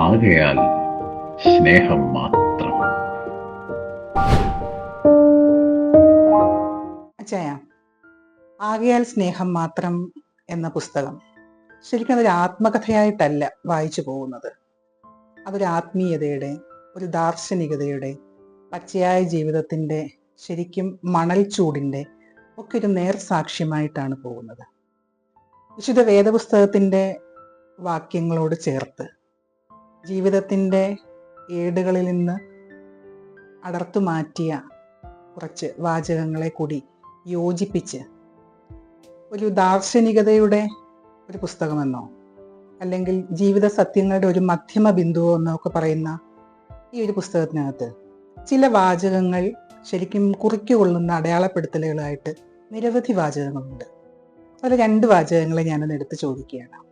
ആകയാൽ സ്നേഹം മാത്രം. ആകയാൽ സ്നേഹം മാത്രം എന്ന പുസ്തകം ശരിക്കും അതൊരു ആത്മകഥയായിട്ടല്ല വായിച്ചു പോകുന്നത്. അതൊരു ആത്മീയതയുടെ ഒരു ദാർശനികതയുടെ പച്ചയായ ജീവിതത്തിന്റെ ശരിക്കും മണൽ ചൂടിന്റെ ഒക്കെ ഒരു നേർസാക്ഷ്യമായിട്ടാണ് പോകുന്നത്. വിശുദ്ധ വേദപുസ്തകത്തിന്റെ വാക്യങ്ങളോട് ചേർത്ത് ജീവിതത്തിന്റെ ഏടുകളിൽ നിന്ന് അടർത്തു മാറ്റിയ കുറച്ച് വാചകങ്ങളെ കൂടി യോജിപ്പിച്ച് ഒരു ദാർശനികതയുടെ ഒരു പുസ്തകമെന്നോ അല്ലെങ്കിൽ ജീവിത സത്യങ്ങളുടെ ഒരു മധ്യമ ബിന്ദുവോ എന്നോ ഒക്കെ പറയുന്ന ഈ ഒരു പുസ്തകത്തിനകത്ത് ചില വാചകങ്ങൾ ശരിക്കും കുറിക്കുകൊള്ളുന്ന അടയാളപ്പെടുത്തലുകളായിട്ട് നിരവധി വാചകങ്ങളുണ്ട്. അതിൽ രണ്ട് വാചകങ്ങളെ ഞാനൊന്ന് എടുത്ത് ചോദിക്കുകയാണ്.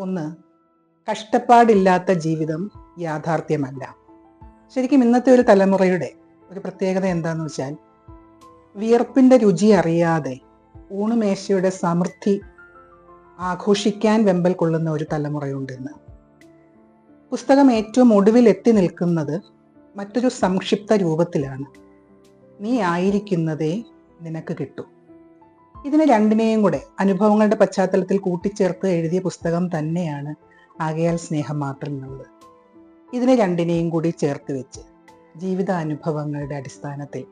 ഒന്ന് കഷ്ടപ്പാടില്ലാത്ത ജീവിതം യാഥാർത്ഥ്യമല്ല. ശരിക്കും ഇന്നത്തെ ഒരു തലമുറയുടെ ഒരു പ്രത്യേകത എന്താന്ന് വെച്ചാൽ വിയർപ്പിന്റെ രുചി അറിയാതെ ഊണുമേശയുടെ സമൃദ്ധി ആഘോഷിക്കാൻ വെമ്പൽ കൊള്ളുന്ന ഒരു തലമുറയുണ്ടെന്ന് പുസ്തകം ഏറ്റവും ഒടുവിൽ എത്തി നിൽക്കുന്നത് മറ്റൊരു സംക്ഷിപ്ത രൂപത്തിലാണ്. നീ ആയിരിക്കുന്നതേ നിനക്ക് കിട്ടൂ. ഇതിനെ രണ്ടിനെയും കൂടെ അനുഭവങ്ങളുടെ പശ്ചാത്തലത്തിൽ കൂട്ടിച്ചേർത്ത് എഴുതിയ പുസ്തകം തന്നെയാണ് ആകയാൽ സ്നേഹം മാത്രം എന്നുള്ളത് ഇതിനെ രണ്ടിനെയും കൂടി ചേർത്ത് വെച്ച് ജീവിതാനുഭവങ്ങളുടെ അടിസ്ഥാനത്തിൽ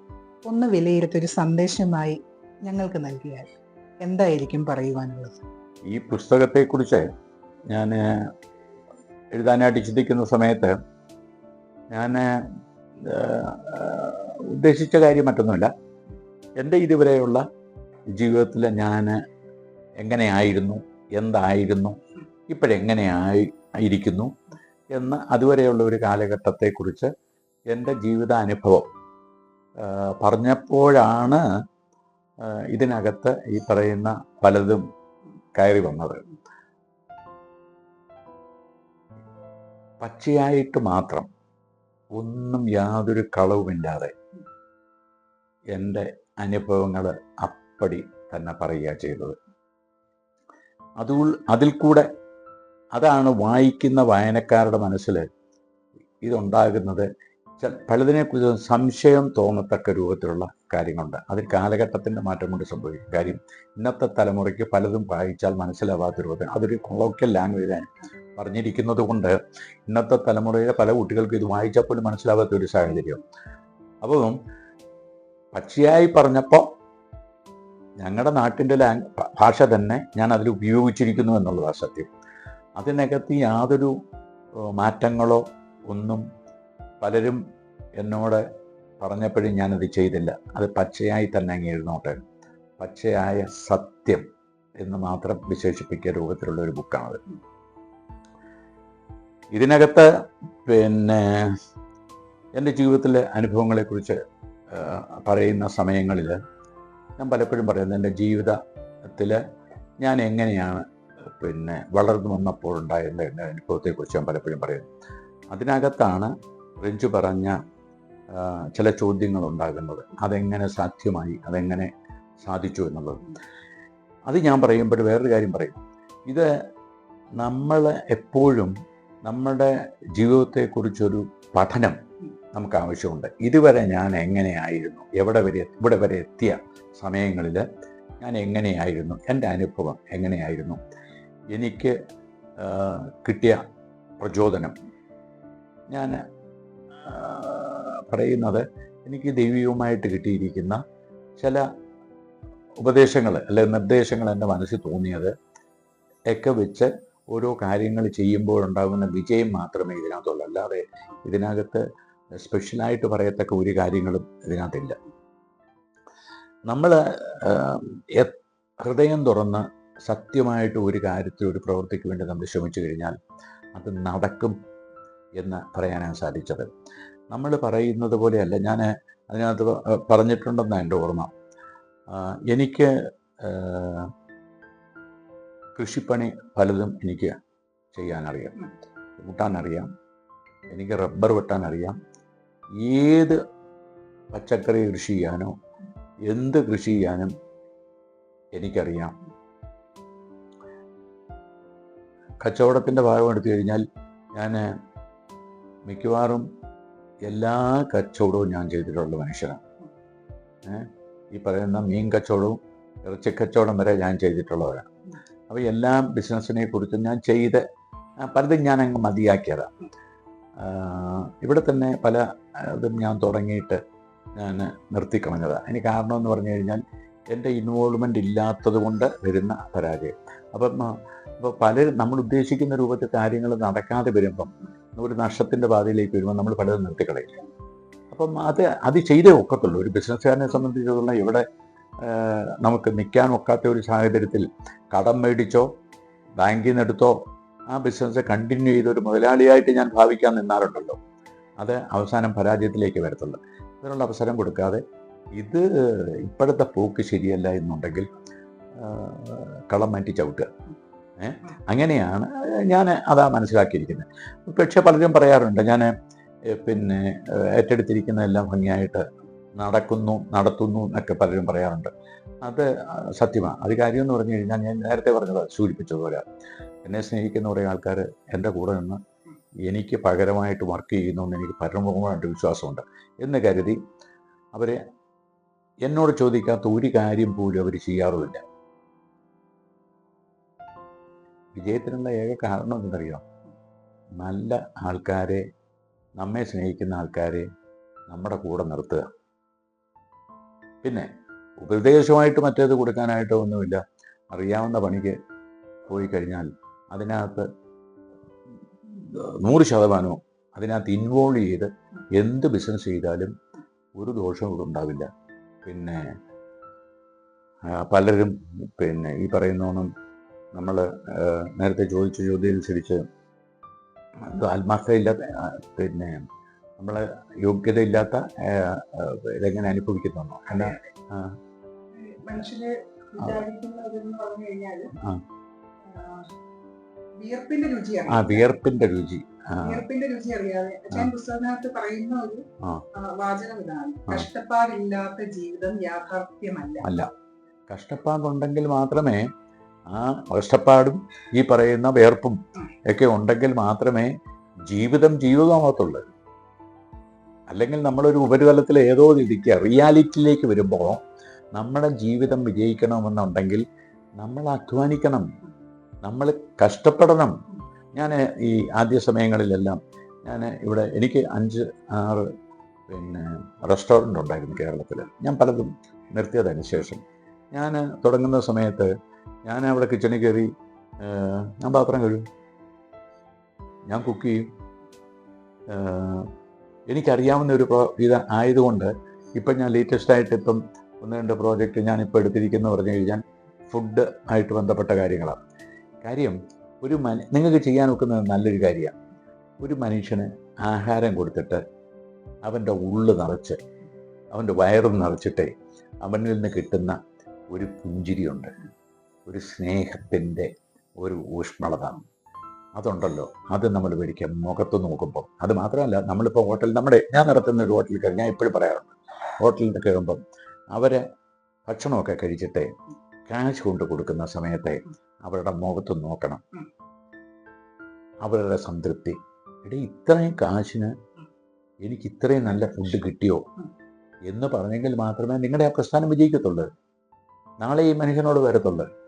ഒന്ന് വിലയിരുത്തൊരു സന്ദേശമായി ഞങ്ങൾക്ക് നൽകിയാൽ എന്തായിരിക്കും പറയുവാനുള്ളത്? ഈ പുസ്തകത്തെക്കുറിച്ച് ഞാൻ എഴുതാനായിട്ട് ചിന്തിക്കുന്ന സമയത്ത് ഞാൻ ഉദ്ദേശിച്ച കാര്യം മറ്റൊന്നുമില്ല. എന്റെ ഇതുവരെയുള്ള ജീവിതത്തിൽ ഞാൻ എങ്ങനെയായിരുന്നു എന്തായിരുന്നു ഇപ്പോഴെങ്ങനെയായി ആയിരിക്കുന്നു എന്ന് അതുവരെയുള്ള ഒരു കാലഘട്ടത്തെക്കുറിച്ച് എന്റെ ജീവിതാനുഭവം. പറഞ്ഞപ്പോഴാണ് ഇതിനകത്ത് ഈ പറയുന്ന പലതും കയറി വന്നത്. പച്ചയായിട്ട് മാത്രം ഒന്നും യാതൊരു കളവുമില്ലാതെ എന്റെ അനുഭവങ്ങൾ അപ്പടി തന്നെ പറയുക ചെയ്തത്. അതു അതിൽ കൂടെ അതാണ് വായിക്കുന്ന വായനക്കാരുടെ മനസ്സിൽ ഇതുണ്ടാകുന്നത്. പലതിനെക്കുറിച്ച് സംശയം തോന്നത്തക്ക രൂപത്തിലുള്ള കാര്യങ്ങളുണ്ട്. അതിൽ കാലഘട്ടത്തിന്റെ മാറ്റം കൊണ്ട് സംഭവിക്കും. കാര്യം ഇന്നത്തെ തലമുറയ്ക്ക് പലതും വായിച്ചാൽ മനസ്സിലാവാത്ത രൂപത്തിൽ അതൊരു കൊളോക്കിയൽ ലാംഗ്വേജാണ് പറഞ്ഞിരിക്കുന്നത് കൊണ്ട് ഇന്നത്തെ തലമുറയിലെ പല കുട്ടികൾക്കും ഇത് വായിച്ചാൽ പോലും മനസ്സിലാവാത്ത ഒരു സാഹചര്യം. അപ്പം പക്ഷിയായി പറഞ്ഞപ്പോൾ ഞങ്ങളുടെ നാട്ടിന്റെ ലാംഗ് ഭാഷ തന്നെ ഞാൻ അതിൽ ഉപയോഗിച്ചിരിക്കുന്നു എന്നുള്ളതാണ് സത്യം. അതിനകത്ത് യാതൊരു മാറ്റങ്ങളോ ഒന്നും പലരും എന്നോട് പറഞ്ഞപ്പോഴും ഞാനത് ചെയ്തില്ല. അത് പച്ചയായി തന്നെ അങ്ങ് എഴുന്നോട്ടെ. പച്ചയായ സത്യം എന്ന് മാത്രം വിശേഷിപ്പിക്കുക രൂപത്തിലുള്ള ഒരു ബുക്കാണത്. ഇതിനകത്ത് പിന്നെ എന്റെ ജീവിതത്തിലെ അനുഭവങ്ങളെക്കുറിച്ച് പറയുന്ന സമയങ്ങളിൽ ഞാൻ പലപ്പോഴും പറയുന്നത് എന്റെ ജീവിതത്തിൽ ഞാൻ എങ്ങനെയാണ് പിന്നെ വളർന്നു വന്നപ്പോഴുണ്ടായ എന്റെ അനുഭവത്തെക്കുറിച്ച് ഞാൻ പലപ്പോഴും പറയുന്നു. അതിനകത്താണ് റിഞ്ചു പറഞ്ഞ ചില ചോദ്യങ്ങൾ ഉണ്ടാകുന്നത് അതെങ്ങനെ സാധ്യമായി? അതെങ്ങനെ സാധിച്ചു എന്നുള്ളത്. അത് ഞാൻ പറയുമ്പോൾ വേറൊരു കാര്യം പറയും. ഇത് നമ്മൾ എപ്പോഴും നമ്മുടെ ജീവിതത്തെക്കുറിച്ചൊരു പഠനം നമുക്ക് ആവശ്യമുണ്ട്. ഇതുവരെ ഞാൻ എങ്ങനെയായിരുന്നു? എവിടെ വരെ ഇവിടെ വരെ എത്തിയ സമയങ്ങളിൽ ഞാൻ എങ്ങനെയായിരുന്നു? എന്റെ അനുഭവം എങ്ങനെയായിരുന്നു? എനിക്ക് കിട്ടിയ പ്രചോദനം. ഞാൻ പറയുന്നത് എനിക്ക് ദൈവികവുമായിട്ട് കിട്ടിയിരിക്കുന്ന ചില ഉപദേശങ്ങൾ അല്ലെങ്കിൽ നിർദ്ദേശങ്ങൾ എന്റെ മനസ്സിൽ തോന്നിയത് ഒക്കെ വെച്ച് ഓരോ കാര്യങ്ങൾ ചെയ്യുമ്പോഴുണ്ടാകുന്ന വിജയം മാത്രമേ ഇതിനകത്തുള്ളൂ. അല്ലാതെ ഇതിനകത്ത് സ്പെഷ്യലായിട്ട് പറയത്തക്ക ഒരു കാര്യങ്ങളും ഇതിനകത്തില്ല. നമ്മൾ ഹൃദയം തുറന്ന് സത്യമായിട്ട് ഒരു കാര്യത്തിൽ ഒരു പ്രവൃത്തിക്ക് വേണ്ടി നമ്മൾ ശ്രമിച്ചു കഴിഞ്ഞാൽ അത് നടക്കും എന്ന് പറയാനാണ് സാധിച്ചത്. നമ്മൾ പറയുന്നത് പോലെയല്ല ഞാൻ അതിനകത്ത് പറഞ്ഞിട്ടുണ്ടെന്നാണ് എന്റെ ഓർമ്മ. എനിക്ക് കൃഷിപ്പണി പലതും എനിക്ക് ചെയ്യാനറിയാം. കൂട്ടാനറിയാം. എനിക്ക് റബ്ബർ വെട്ടാനറിയാം. ഏത് പച്ചക്കറി കൃഷി ചെയ്യാനോ എന്ത് കൃഷി ചെയ്യാനും എനിക്കറിയാം. കച്ചവടത്തിന്റെ ഭാഗം എടുത്തു കഴിഞ്ഞാൽ ഞാൻ മിക്കവാറും എല്ലാ കച്ചവടവും ഞാൻ ചെയ്തിട്ടുള്ള മനുഷ്യനാണ്? ഈ പറയുന്ന മീൻ കച്ചവടവും ഇറച്ചി കച്ചവടം വരെ ഞാൻ ചെയ്തിട്ടുള്ളവരാണ്. അപ്പോൾ എല്ലാ ബിസിനസ്സിനെ കുറിച്ചും ഞാൻ ചെയ്ത് പലതും ഞാൻ അങ്ങ് മതിയാക്കിയതാണ് ഇവിടെ തന്നെ പല ഇതും ഞാൻ തുടങ്ങിയിട്ട് ഞാൻ നിർത്തിക്കളഞ്ഞതാണ് അതിന് കാരണം എന്ന് പറഞ്ഞു കഴിഞ്ഞാൽ എന്റെ ഇൻവോൾവ്മെന്റ് ഇല്ലാത്തത് കൊണ്ട് വരുന്ന പരാജയം. അപ്പം അപ്പോൾ പലരും നമ്മൾ ഉദ്ദേശിക്കുന്ന രൂപത്തിൽ കാര്യങ്ങൾ നടക്കാതെ വരുമ്പം ഒരു നഷ്ടത്തിന്റെ പാതയിലേക്ക് വരുമ്പോൾ നമ്മൾ പലതും നിർത്തിക്കളയില്ല. അപ്പം അത് അത് ചെയ്തേ ഒക്കത്തുള്ളൂ. ഒരു ബിസിനസ്സുകാരനെ സംബന്ധിച്ചിടത്തോളം ഇവിടെ നമുക്ക് നിൽക്കാൻ ഒക്കാത്ത ഒരു സാഹചര്യത്തിൽ കടം മേടിച്ചോ ബാങ്കിൽ നിന്നെടുത്തോ ആ ബിസിനസ് കണ്ടിന്യൂ ചെയ്ത് ഒരു മുതലാളിയായിട്ട് ഞാൻ ഭാവിക്കാൻ നിന്നാറുണ്ടല്ലോ. അത് അവസാനം പരാജയത്തിലേക്ക് വരത്തുള്ളൂ. അതിനുള്ള അവസരം കൊടുക്കാതെ ഇത് ഇപ്പോഴത്തെ പോക്ക് ശരിയല്ല എന്നുണ്ടെങ്കിൽ കളം മാറ്റി ചവിട്ടുക? അങ്ങനെയാണ്. ഞാൻ അതാ മനസ്സിലാക്കിയിരിക്കുന്നത്. പക്ഷേ പലരും പറയാറുണ്ട് ഞാൻ പിന്നെ ഏറ്റെടുത്തിരിക്കുന്ന ഏറ്റെടുത്തിരിക്കുന്നതെല്ലാം ഭംഗിയായിട്ട് നടക്കുന്നു നടത്തുന്നു എന്നൊക്കെ പലരും പറയാറുണ്ട്. അത് സത്യമാണ് അത് കാര്യം എന്ന് പറഞ്ഞു കഴിഞ്ഞാൽ ഞാൻ നേരത്തെ പറഞ്ഞത് സൂചിപ്പിച്ചതുപോലെ. എന്നെ സ്നേഹിക്കുന്ന കുറേ ആൾക്കാർ എന്റെ കൂടെ നിന്ന് എനിക്ക് പകരമായിട്ട് വർക്ക് ചെയ്യുന്നു എന്ന് എനിക്ക് പരമമായിട്ട് വിശ്വാസമുണ്ട്. എന്ന് കരുതി അവരെ എന്നോട് ചോദിക്കാത്ത ഒരു കാര്യം പോലും അവർ ചെയ്യാറുമില്ല. വിജയത്തിനുള്ള ഏക കാരണം എന്തെന്നറിയോ നല്ല ആൾക്കാരെ നമ്മെ സ്നേഹിക്കുന്ന ആൾക്കാരെ നമ്മുടെ കൂടെ നിർത്തുക. പിന്നെ ഉപദേശമായിട്ട് മറ്റേത് കൊടുക്കാനായിട്ടോ ഒന്നുമില്ല. അറിയാവുന്ന പണിക്ക് പോയി കഴിഞ്ഞാൽ അതിനകത്ത് നൂറ് ശതമാനവും അതിനകത്ത് ഇൻവോൾവ് ചെയ്ത് എന്ത് ബിസിനസ് ചെയ്താലും ഒരു ദോഷവും ഉണ്ടാവില്ല. പിന്നെ പലരും പിന്നെ ഈ പറയുന്നോണം നമ്മൾ നേരത്തെ ചോദിച്ച ചോദ്യം അനുസരിച്ച് ആത്മാർത്ഥയില്ലാത്ത പിന്നെ നമ്മൾ യോഗ്യതയില്ലാത്ത ആ, ആ, ഇതെങ്ങനെ അനുഭവിക്കുന്നു എന്നാ മനുഷ്യര് വിചാരിക്കുന്നതെന്ന് പറഞ്ഞു. ആ, വിയർപ്പിന്റെ രുചിയാണ്. ആ വിയർപ്പിന്റെ രുചി. വിയർപ്പിന്റെ രുചി അറിയാതെ ഞാൻ പുസ്തകത്തിനകത്ത് പറയുന്ന ഒരു വാചകം ഇതാണ്. കഷ്ടപ്പാടില്ലാത്ത ജീവിതം യാഥാർത്ഥ്യമല്ല. അല്ല. കഷ്ടപ്പാടുണ്ടെങ്കിൽ മാത്രമേ ആ കഷ്ടപ്പാടും ഈ പറയുന്ന വേർപ്പും ഒക്കെ ഉണ്ടെങ്കിൽ മാത്രമേ ജീവിതം ജീവിതമാകത്തുള്ളൂ. അല്ലെങ്കിൽ നമ്മളൊരു ഉപരിതലത്തിൽ ഏതോ ഇരിക്കുക റിയാലിറ്റിയിലേക്ക് വരുമ്പോൾ നമ്മുടെ ജീവിതം വിജയിക്കണമെന്നുണ്ടെങ്കിൽ നമ്മൾ അധ്വാനിക്കണം നമ്മൾ കഷ്ടപ്പെടണം. ഞാൻ ഈ ആദ്യ സമയങ്ങളിലെല്ലാം ഞാൻ ഇവിടെ എനിക്ക് അഞ്ച് ആറ് പിന്നെ റെസ്റ്റോറന്റ് ഉണ്ടായിരുന്നു കേരളത്തിൽ. ഞാൻ പലതും നിർത്തിയതിന് ശേഷം. ഞാൻ തുടങ്ങുന്ന സമയത്ത് ഞാൻ അവിടെ കിച്ചണിൽ കയറി ഞാൻ പാത്രം കഴുകും. ഞാൻ കുക്ക് ചെയ്യും. എനിക്കറിയാവുന്ന ഒരു പ്രോ ഇത് ആയതുകൊണ്ട് ഇപ്പം ഞാൻ ലേറ്റസ്റ്റ് ആയിട്ട് ഇപ്പം ഒന്ന് രണ്ട് പ്രോജക്റ്റ് ഞാനിപ്പോൾ എടുത്തിരിക്കുന്നു പറഞ്ഞു കഴിഞ്ഞാൽ ഫുഡ് ആയിട്ട് ബന്ധപ്പെട്ട കാര്യങ്ങളാണ്. കാര്യം ഒരു മനു നിങ്ങൾക്ക് ചെയ്യാൻ ഒക്കുന്നത് നല്ലൊരു കാര്യമാണ്. ഒരു മനുഷ്യന് ആഹാരം കൊടുത്തിട്ട് അവന്റെ ഉള്ളു നിറച്ച് അവന്റെ വയറും നിറച്ചിട്ടേ അവനിൽ നിന്ന് കിട്ടുന്ന ഒരു പുഞ്ചിരിയുണ്ട്. ഒരു സ്നേഹത്തിന്റെ ഒരു ഊഷ്മളത അതുണ്ടല്ലോ. അത് നമ്മൾ മേടിക്കുക മുഖത്ത് നോക്കുമ്പോൾ അത് മാത്രമല്ല നമ്മളിപ്പോൾ ഹോട്ടൽ നമ്മുടെ ഞാൻ നടത്തുന്ന ഒരു ഹോട്ടലിൽ കയറി ഞാൻ എപ്പോഴും പറയാറുണ്ട്. ഹോട്ടലിൽ കയറുമ്പം അവരെ ഭക്ഷണമൊക്കെ കഴിച്ചിട്ട് കാശ് കൊണ്ട് കൊടുക്കുന്ന സമയത്തെ അവരുടെ മുഖത്ത് നോക്കണം. അവരുടെ സംതൃപ്തി. എടീ ഇത്രയും കാശിന് എനിക്ക് ഇത്രയും നല്ല ഫുഡ് കിട്ടിയോ? എന്ന് പറഞ്ഞെങ്കിൽ മാത്രമേ നിങ്ങളുടെ ആ പ്രസ്ഥാനം വിജയിക്കത്തുള്ളൂ. നാളെ ഈ മനുഷ്യനോട് വരത്തുള്ളൂ.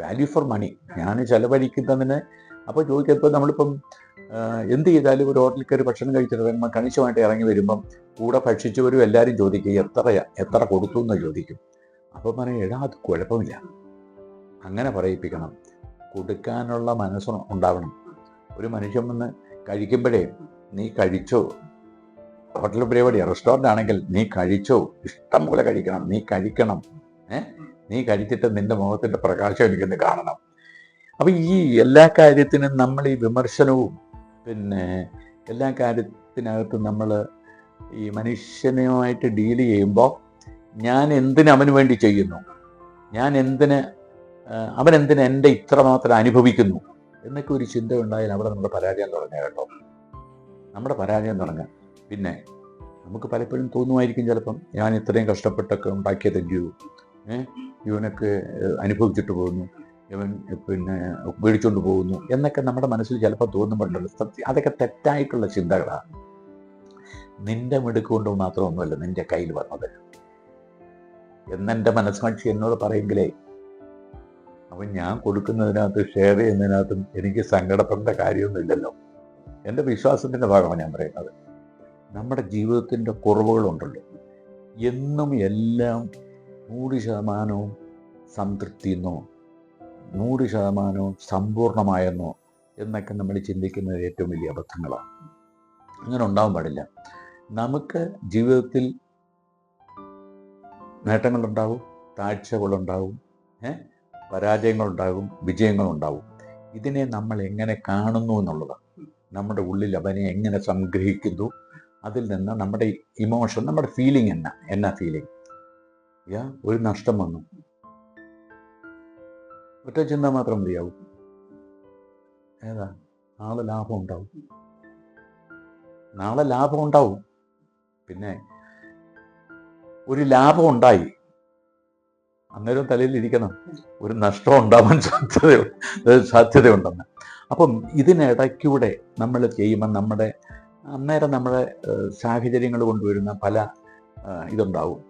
വാല്യൂ ഫോർ മണി ഞാൻ ചെലവഴിക്കുന്നതിന്. അപ്പോൾ ചോദിക്കപ്പോൾ നമ്മളിപ്പം ആ, എന്ത് ചെയ്താലും ഒരു ഹോട്ടലിൽ കയറി ഭക്ഷണം കഴിച്ചിട്ട് വരുമ്പോൾ കണിശമായിട്ട് ഇറങ്ങി വരുമ്പം കൂടെ ഭക്ഷിച്ചവരും എല്ലാവരും ചോദിക്കും എത്രയാ? എത്ര കൊടുത്തു? എന്ന് ചോദിക്കും. അപ്പം പറയും എടാ അത് കുഴപ്പമില്ല. അങ്ങനെ പറയിപ്പിക്കണം. കൊടുക്കാനുള്ള മനസ്സ് ഉണ്ടാവണം. ഒരു മനുഷ്യൻ വന്ന് കഴിക്കുമ്പോഴേ നീ കഴിച്ചോ? ഹോട്ടൽ പരിപാടിയാണ് റെസ്റ്റോറന്റ് ആണെങ്കിൽ നീ കഴിച്ചോ? ഇഷ്ടം പോലെ കഴിക്കണം. നീ കഴിക്കണം. ഏ? നീ കഴിച്ചിട്ട് നിന്റെ മുഖത്തിന്റെ പ്രകാശം എനിക്കൊന്ന് കാണണം. അപ്പൊ ഈ എല്ലാ കാര്യത്തിനും നമ്മൾ ഈ വിമർശനവും പിന്നെ എല്ലാ കാര്യത്തിനകത്ത് നമ്മൾ ഈ മനുഷ്യനുമായിട്ട് ഡീൽ ചെയ്യുമ്പോൾ ഞാൻ എന്തിന് അവന് വേണ്ടി ചെയ്യുന്നു? ഞാൻ എന്തിന് അവനെന്തിന് എന്റെ ഇത്രമാത്രം അനുഭവിക്കുന്നു? എന്നൊക്കെ ഒരു ചിന്ത ഉണ്ടായാൽ അവിടെ നമ്മുടെ പരാജയം തുടങ്ങുക കേട്ടോ. നമ്മുടെ പരാജയം തുടങ്ങുക. പിന്നെ നമുക്ക് പലപ്പോഴും തോന്നുമായിരിക്കും ചിലപ്പം ഞാൻ ഇത്രയും കഷ്ടപ്പെട്ടൊക്കെ ഉണ്ടാക്കിയതെങ്കിലും ഇവനൊക്കെ അനുഭവിച്ചിട്ട് പോകുന്നു. ഇവൻ പിന്നെ മേടിച്ചുകൊണ്ട് പോകുന്നു. എന്നൊക്കെ നമ്മുടെ മനസ്സിൽ ചിലപ്പോൾ തോന്നുമ്പോഴുണ്ടല്ലോ. സത്യം അതൊക്കെ തെറ്റായിട്ടുള്ള ചിന്തകളാണ് നിന്റെ മിടുക്കൊണ്ട് മാത്രമൊന്നുമല്ല നിന്റെ കയ്യിൽ വന്നത്. എന്നെന്റെ മനസ്സാക്ഷി എന്നോട് പറയുമെങ്കിലേ അവൻ ഞാൻ കൊടുക്കുന്നതിനകത്ത് ഷെയർ ചെയ്യുന്നതിനകത്തും എനിക്ക് സങ്കടപ്പെടേണ്ട കാര്യമൊന്നുമില്ലല്ലോ എന്റെ വിശ്വാസത്തിന്റെ ഭാഗമാണ് ഞാൻ പറയുന്നത്. നമ്മുടെ ജീവിതത്തിന്റെ കുറവുകളുണ്ടല്ലോ. എന്നും എല്ലാം നൂറ് ശതമാനവും സംതൃപ്തിയെന്നോ നൂറ് ശതമാനവും സമ്പൂർണമായെന്നോ എന്നൊക്കെ നമ്മൾ ചിന്തിക്കുന്നത് ഏറ്റവും വലിയ അബദ്ധങ്ങളാണ്. അങ്ങനെ ഉണ്ടാവാൻ പാടില്ല. നമുക്ക് ജീവിതത്തിൽ നേട്ടങ്ങളുണ്ടാവും താഴ്ചകളുണ്ടാവും ഏ? പരാജയങ്ങളുണ്ടാകും വിജയങ്ങളുണ്ടാവും. ഇതിനെ നമ്മൾ എങ്ങനെ കാണുന്നു എന്നുള്ളതാണ്. നമ്മുടെ ഉള്ളിൽ അവനെ എങ്ങനെ സംഗ്രഹിക്കുന്നു അതിൽ നിന്ന് നമ്മുടെ ഇമോഷൻ നമ്മുടെ ഫീലിംഗ് എന്നാ എന്നാ ഫീലിംഗ് ഒരു നഷ്ടം വന്നു. ഒറ്റ ചിന്ത മാത്രം മതിയാവും. ഏതാ? നാളെ ലാഭം ഉണ്ടാവും. നാളെ ലാഭം ഉണ്ടാവും. പിന്നെ ഒരു ലാഭം ഉണ്ടായി. അന്നേരം തലയിൽ ഇരിക്കണം. ഒരു നഷ്ടം ഉണ്ടാവാൻ സാധ്യത സാധ്യതയുണ്ടെന്ന്. അപ്പം ഇതിനിടയ്ക്കൂടെ നമ്മൾ ചെയ്യുമ്പോൾ നമ്മുടെ അന്നേരം നമ്മുടെ സാഹചര്യങ്ങൾ കൊണ്ടുവരുന്ന പല ഇതുണ്ടാവും.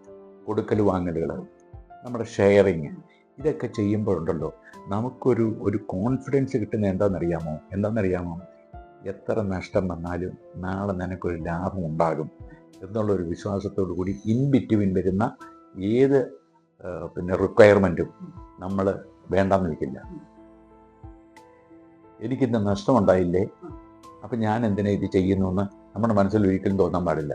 കൊടുക്കൽ വാങ്ങലുകൾ നമ്മുടെ ഷെയറിങ് ഇതൊക്കെ ചെയ്യുമ്പോഴുണ്ടല്ലോ നമുക്കൊരു ഒരു കോൺഫിഡൻസ് കിട്ടുന്ന എന്താണെന്നറിയാമോ? എന്താണെന്നറിയാമോ? എത്ര നഷ്ടം വന്നാലും നാളെ നിനക്കൊരു ലാഭം ഉണ്ടാകും എന്നുള്ളൊരു വിശ്വാസത്തോടു കൂടി ഇൻ ബിറ്റ്വീൻ വരുന്ന ഏത് പിന്നെ റിക്വയർമെന്റും നമ്മൾ വേണ്ടെന്ന് വയ്ക്കില്ല എനിക്കിന്ന് നഷ്ടമുണ്ടായില്ലേ അപ്പം ഞാൻ എന്തിനാ ഇത് ചെയ്യുന്നു എന്ന് നമ്മുടെ മനസ്സിൽ ഒരിക്കലും തോന്നാൻ പാടില്ല.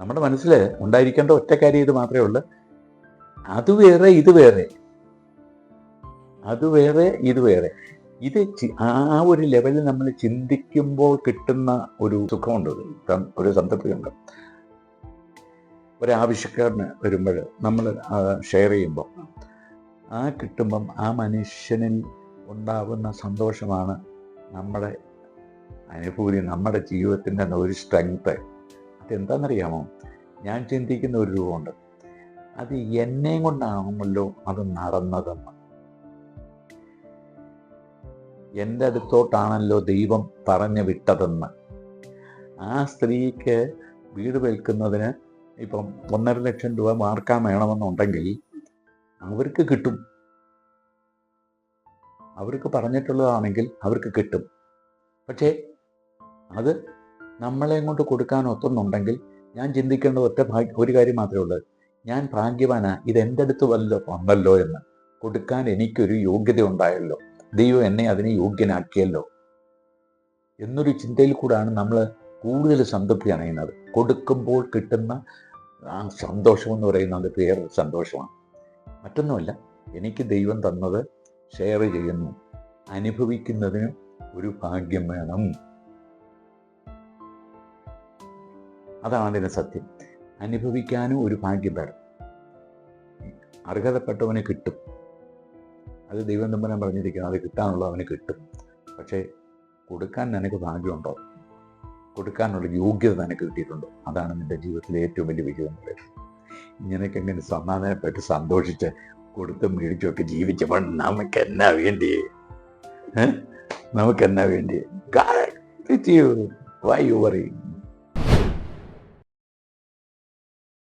നമ്മുടെ മനസ്സിൽ ഉണ്ടായിരിക്കേണ്ട ഒറ്റ കാര്യം ഇത് മാത്രമേ ഉള്ളൂ. അത് വേറെ ഇത് വേറെ. അത് വേറെ ഇത് വേറെ. ഇത് ആ ഒരു ലെവലിൽ നമ്മൾ ചിന്തിക്കുമ്പോൾ കിട്ടുന്ന ഒരു സുഖമുണ്ട് ഒരു സംതൃപ്തിയുണ്ട്. ഒരാവശ്യക്കാരന് വരുമ്പോൾ നമ്മൾ ഷെയർ ചെയ്യുമ്പോൾ ആ കിട്ടുമ്പം ആ മനുഷ്യനിൽ ഉണ്ടാകുന്ന സന്തോഷമാണ് നമ്മുടെ അനുഭൂതി നമ്മുടെ ജീവിതത്തിന്റെ ഒരു സ്ട്രെങ്ത് അതെന്താണെന്നറിയാമോ ഞാൻ ചിന്തിക്കുന്ന ഒരു രൂപമുണ്ട്. അത് എന്നെയും കൊണ്ടാകുമല്ലോ അത് നടന്നതെന്ന്. എന്റെ അടുത്തോട്ടാണല്ലോ ദൈവം പറഞ്ഞു വിട്ടതെന്ന്. ആ സ്ത്രീക്ക് വീട് വിൽക്കുന്നതിന് ഇപ്പം ഒന്നര ലക്ഷം രൂപ മാർക്കാൻ വേണമെന്നുണ്ടെങ്കിൽ അവർക്ക് കിട്ടും. അവർക്ക് പറഞ്ഞിട്ടുള്ളതാണെങ്കിൽ അവർക്ക് കിട്ടും. പക്ഷേ അത് നമ്മളെ കൊണ്ട് കൊടുക്കാൻ ഒത്തുന്നുണ്ടെങ്കിൽ ഞാൻ ചിന്തിക്കേണ്ട ഒറ്റ ഒരു കാര്യം മാത്രമേ ഉള്ളൂ. ഞാൻ ഭാഗ്യവാനാ ഇത് എന്റെ അടുത്ത് വല്ലോ വന്നല്ലോ എന്ന്. കൊടുക്കാൻ എനിക്കൊരു യോഗ്യത ഉണ്ടായല്ലോ. ദൈവം എന്നെ അതിനെ യോഗ്യനാക്കിയല്ലോ. എന്നൊരു ചിന്തയിൽ കൂടാണ് നമ്മൾ കൂടുതൽ സംതൃപ്തി അണയുന്നത്. കൊടുക്കുമ്പോൾ കിട്ടുന്ന ആ സന്തോഷം എന്ന് പറയുന്നത് പേര് സന്തോഷമാണ്. മറ്റൊന്നുമല്ല എനിക്ക് ദൈവം തന്നത് ഷെയർ ചെയ്യുന്നു. അനുഭവിക്കുന്നതിന് ഒരു ഭാഗ്യം വേണം. അതാണ് അതിന്റെ സത്യം. അനുഭവിക്കാനും ഒരു ഭാഗ്യം വേണം. അർഹതപ്പെട്ടവന് കിട്ടും. അത് ദൈവം തമ്പനം പറഞ്ഞിരിക്കുന്നത് അത് കിട്ടാനുള്ള അവന് കിട്ടും. പക്ഷേ കൊടുക്കാൻ നിനക്ക് ഭാഗ്യമുണ്ടോ? കൊടുക്കാനുള്ള യോഗ്യത നിനക്ക് കിട്ടിയിട്ടുണ്ടോ? അതാണ് നിന്റെ ജീവിതത്തിലെ ഏറ്റവും വലിയ വിജയം ഇങ്ങനെയൊക്കെ എങ്ങനെ സമാധാനപ്പെട്ട് സന്തോഷിച്ച് കൊടുത്ത് മേടിച്ചൊക്കെ ജീവിച്ചപ്പോൾ നമുക്ക് എന്നാ വേണ്ടി? നമുക്ക് എന്നാ വേണ്ടി? Why you worry